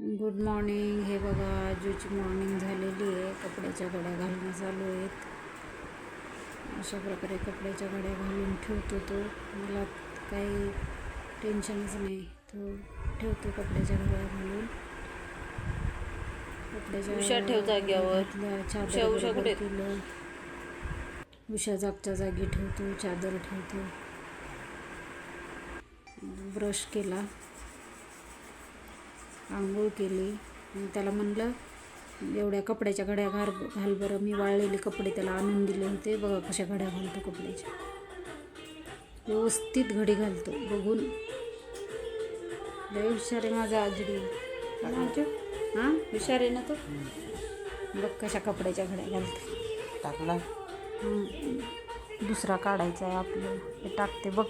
Good morning हे बघा आजूची morning झालेली आहे. कपड्याच्या घड्या घालणं चालू आहेत. अशा प्रकारे कपड्याच्या घड्या घालून ठेवतो तो. मला काही टेन्शनच नाही. तो ठेवतो कपड्याच्या घड्या घालून. कपड्याच्या ठेव जाग्यावर. केलं. उषा जागच्या जागी ठेवतो चादर ठेवतो. ब्रश केला. आंघोळ केली. आणि त्याला म्हणलं एवढ्या कपड्याच्या घड्या घाल घाल बरं. मी वाळलेले कपडे त्याला आणून दिले होते. बघा कशा घड्या घालतो कपड्याच्या. व्यवस्थित घडी घालतो. बघून. लय हुशार आहे माझा आजडी हां? हुशार आहे ना तो? बघ कशा कपड्याच्या घड्या घालते. टाकला. दुसरा काढायचा आहे आपल्याला हे टाकते बघ.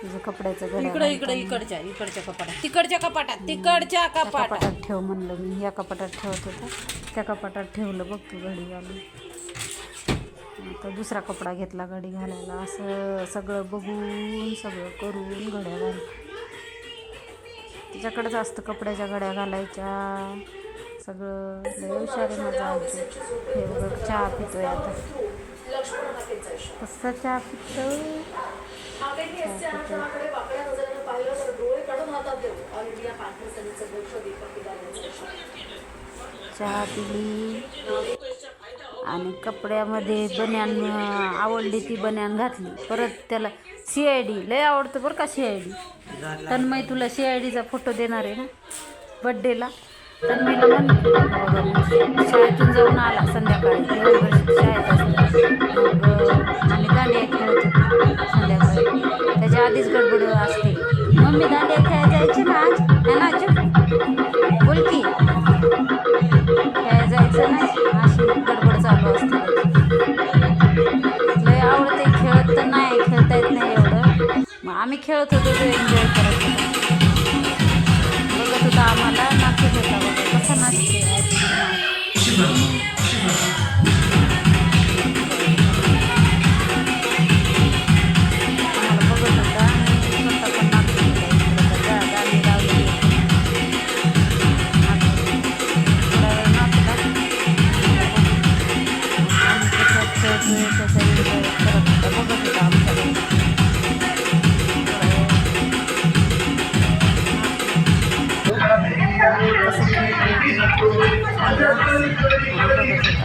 तुझं कपड्याचं घड्या इकडे इकडे इकडच्या इकडच्या कपाटात. तिकडच्या कपाटात तिकडच्या त्या कपाटात. कपाटात ठेव म्हणलं मी. या कपाटात ठेवत होता. त्या कपाटात ठेवलं बघ तू घडी घालून. आता दुसरा कपडा घेतला घडी घालायला. असं सगळं बघून सगळं करून घड्या घाल तिच्याकडेच असतं कपड्याच्या घड्या घालायच्या. सगळं लय हुशार आहे माझा आजी हे बघ चहा पितोय आता. कसा चहा पितो चहा पिली आणि कपड्यामध्ये बन्यान आवडली ती बन्यान घातली. परत त्याला सी आय डी लय आवडतं बरं का सी आय डी तन्मय तुला सी आय डीचा फोटो देणार आहे ना? बड्डेला तन्मयला शाळेतून जाऊन आला संध्याकाळी. शाळेत असतो. त्याच्या गडबड असते. मम्मी दांडिया खेळायला जायची ना आज? ना आजू बोल की. खेळायला जायचं नाही अशी गडबड चालू असते लय आवडते खेळत तर नाही खेळता येत नाही एवढं. मग आम्ही खेळत होतो तो एन्जॉय करत होतो. बघत होता आम्हाला ना